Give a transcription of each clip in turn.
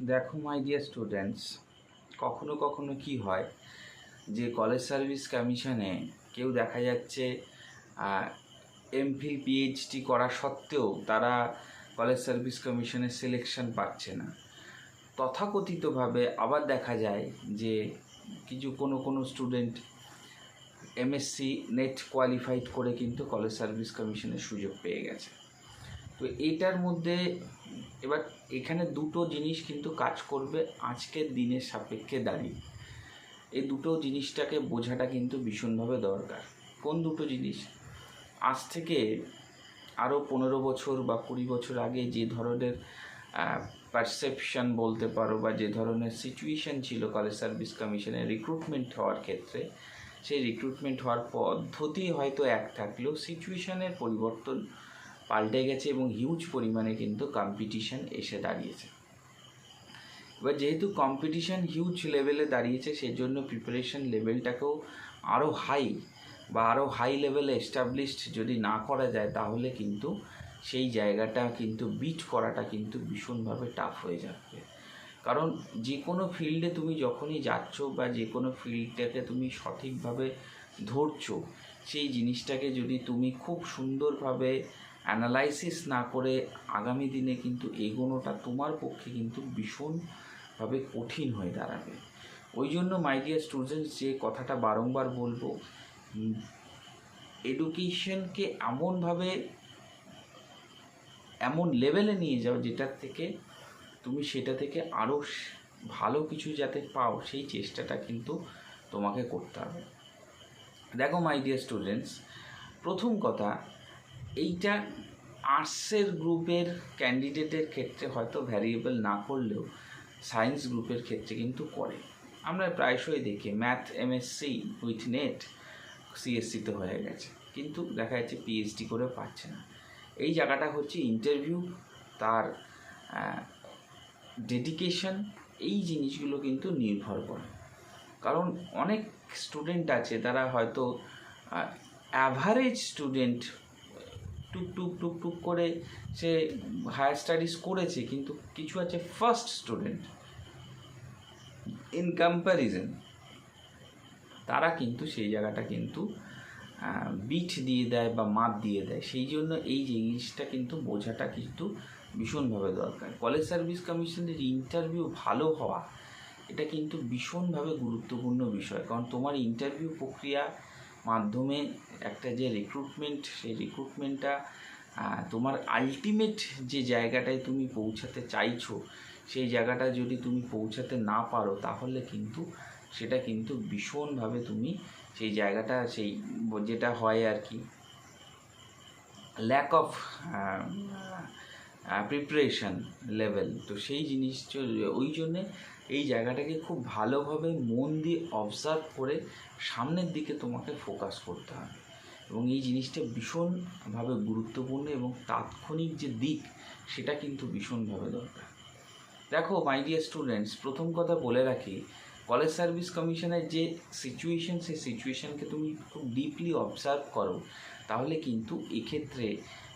দেখো my dear students কখনো কখনো কি হয় যে কলেজ সার্ভিস কমিশনে কেউ দেখা যাচ্ছে এমফিল পিএইচডি করা সত্ত্বেও তারা কলেজ সার্ভিস কমিশনের সিলেকশন পাচ্ছে না। তথাকথিতভাবে আবার দেখা যায় যে কিছু কোনো কোনো স্টুডেন্ট এমএসসি নেট কোয়ালিফাইড করে কিন্তু কলেজ সার্ভিস কমিশনের সুযোগ পেয়ে গেছে। তো এইটার মধ্যে এবার এখানে দুটো জিনিস কিন্তু কাজ করবে আজকের দিনের সাপেক্ষে দাঁড়িয়ে এই দুটো জিনিসটাকে বোঝাটা কিন্তু ভীষণভাবে দরকার। কোন দুটো জিনিস? আজ থেকে আরও পনেরো বছর বা কুড়ি বছর আগে যে ধরনের পারসেপশন বলতে পারো বা যে ধরনের সিচুয়েশন ছিল কলেজ সার্ভিস কমিশনের রিক্রুটমেন্ট হওয়ার ক্ষেত্রে, সেই রিক্রুটমেন্ট হওয়ার পদ্ধতি হয়তো এক থাকলেও সিচুয়েশনের পরিবর্তন পাল্টে গেছে এবং হিউজ পরিমাণে কিন্তু কম্পিটিশন এসে দাঁড়িয়েছে। এবার যেহেতু কম্পিটিশন হিউজ লেভেলে দাঁড়িয়েছে, সেজন্য প্রিপারেশন লেভেলটাকেও আরও হাই বা আরও হাই লেভেলে এস্টাবলিশড যদি না করা যায়, তাহলে কিন্তু সেই জায়গাটা কিন্তু বিট করাটা কিন্তু ভীষণভাবে টাফ হয়ে যাবে। কারণ যে কোনো ফিল্ডে তুমি যখনই যাচ্ছ বা যে কোনো ফিল্ডটাকে তুমি সঠিকভাবে ধরছো, সেই জিনিসটাকে যদি তুমি খুব সুন্দরভাবে অ্যানালাইসিস না করে আগামী দিনে কিন্তু এগোনোটা তোমার পক্ষে কিন্তু ভীষণভাবে কঠিন হয়ে দাঁড়াবে। ওই জন্য মাই ডিয়ার স্টুডেন্টস যে কথাটা বারংবার বলব এডুকেশনকে এমনভাবে, এমন লেভেলে নিয়ে যাও যেটার থেকে তুমি সেটা থেকে আরও ভালো কিছু যাতে পাও, সেই চেষ্টাটা কিন্তু তোমাকে করতে হবে। দেখো মাই ডিয়ার স্টুডেন্টস প্রথম কথা এইটা আর্টসের গ্রুপের ক্যান্ডিডেটের ক্ষেত্রে হয়তো ভ্যারিয়েবল না করলেও সায়েন্স গ্রুপের ক্ষেত্রে কিন্তু করে। আমরা প্রায়শই দেখি ম্যাথ এমএসসি উইথ নেট সিএসসিতে হয়ে গেছে। কিন্তু দেখা যাচ্ছে পিএইচডি করে পাচ্ছে না। এই জায়গাটা হচ্ছে ইন্টারভিউ তার ডেডিকেশন এই জিনিসগুলো কিন্তু নির্ভর করে। কারণ অনেক স্টুডেন্ট আছে, তারা হয়তো অ্যাভারেজ স্টুডেন্ট টুক টুক টুক টুক করে সে হায়ার স্টাডিজ করেছে, কিন্তু কিছু আছে ফার্স্ট স্টুডেন্ট ইন কম্প্যারিজন তারা কিন্তু সেই জায়গাটা কিন্তু বিট দিয়ে দেয় বা মাত দিয়ে দেয়। সেই জন্য এই জিনিসটা কিন্তু বোঝাটা কিন্তু ভীষণভাবে দরকার। কলেজ সার্ভিস কমিশনের ইন্টারভিউ ভালো হওয়া, এটা কিন্তু ভীষণভাবে গুরুত্বপূর্ণ বিষয়। কারণ তোমার ইন্টারভিউ প্রক্রিয়া মাধ্যমে একটা যে রিক্রুটমেন্ট সেই রিক্রুটমেন্টটা তোমার আলটিমেট যে জায়গাটায় তুমি পৌঁছাতে চাইছো, সেই জায়গাটা যদি তুমি পৌঁছাতে না পারো, তাহলে কিন্তু সেটা কিন্তু ভীষণভাবে তুমি সেই জায়গাটা, সেই যেটা হয় আর কি ল্যাক অফ প্রিপারেশন লেভেল তো সেই জিনিস ওই জন্যে এই জায়গাটাকে খুব ভালোভাবে মন দিয়ে অবজার্ভ করে সামনের দিকে তোমাকে ফোকাস করতে হবে। এবং এই জিনিসটা ভীষণভাবে গুরুত্বপূর্ণ এবং তাৎক্ষণিক যে দিক, সেটা কিন্তু ভীষণভাবে দরকার। দেখো মাই ডিয়ার স্টুডেন্টস প্রথম কথা বলে রাখি কলেজ সার্ভিস কমিশনের যে সিচুয়েশন সেই সিচুয়েশনকে তুমি খুব ডিপলি অবজার্ভ করো, তাহলে কিন্তু এক্ষেত্রে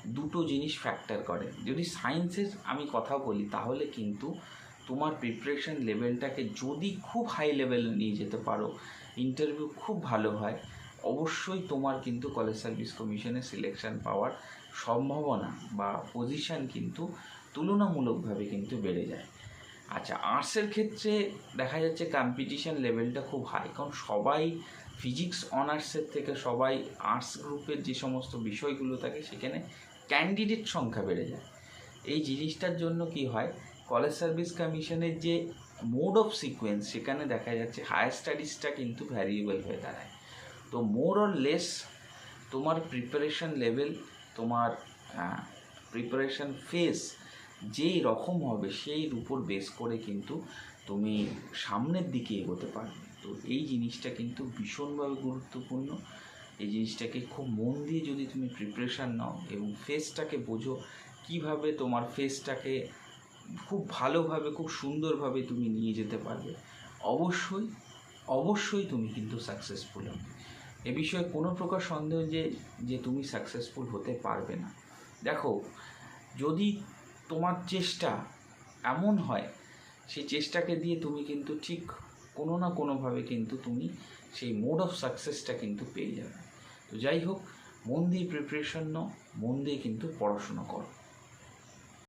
দুটো জিনিস ফ্যাক্টর করে। যদি সায়েন্সের আমি কথা বলি, তাহলে কিন্তু তোমার প্রিপারেশন লেভেলটাকে যদি খুব হাই লেভেলে নিয়ে যেতে পারো ইন্টারভিউ খুব ভালো হয়। অবশ্যই তোমার কিন্তু কলেজ সার্ভিস কমিশনে সিলেকশন পাওয়ার সম্ভাবনা বা পজিশান কিন্তু তুলনামূলকভাবে কিন্তু বেড়ে যায়। আচ্ছা আর্টসের ক্ষেত্রে দেখা যাচ্ছে কম্পিটিশান লেভেলটা খুব হাই কারণ সবাই ফিজিক্স অনার্সের থেকে সবাই আর্টস গ্রুপের যে সমস্ত বিষয়গুলো থাকে, সেখানে ক্যান্ডিডেট সংখ্যা বেড়ে যায়। এই জিনিসটার জন্য কি হয়? কলেজ সার্ভিস কমিশনের যে মোড অফ সিকোয়েন্স, সেখানে দেখা যাচ্ছে হায়ার স্টাডিজটা কিন্তু ভ্যারিয়েবল হয়ে দাঁড়ায়। তো মোর অর লেস তোমার প্রিপারেশন লেভেল, তোমার প্রিপারেশন ফেস যেই রকম হবে, সেই উপর বেস করে কিন্তু তুমি সামনের দিকে এগোতে পারবে। তো এই জিনিসটা কিন্তু ভীষণভাবে গুরুত্বপূর্ণ। এই জিনিসটাকে খুব মন দিয়ে যদি তুমি প্রিপারেশান নাও এবং ফেসটাকে বোঝো, কীভাবে তোমার ফেসটাকে খুব ভালোভাবে, খুব সুন্দরভাবে তুমি নিয়ে যেতে পারবে, অবশ্যই অবশ্যই তুমি কিন্তু সাকসেসফুল হবে। এ বিষয়ে কোনো প্রকার সন্দেহ যে যে তুমি সাকসেসফুল হতে পারবে না। দেখো, যদি তোমার চেষ্টা এমন হয়, সেই চেষ্টাকে দিয়ে তুমি কিন্তু ঠিক কোনো না কোনোভাবে কিন্তু তুমি সেই মোড অফ সাকসেসটা কিন্তু পেয়ে যাবে। তো যাই হোক মন দিয়ে প্রিপারেশন নাও মন দিয়ে কিন্তু পড়াশুনো করো।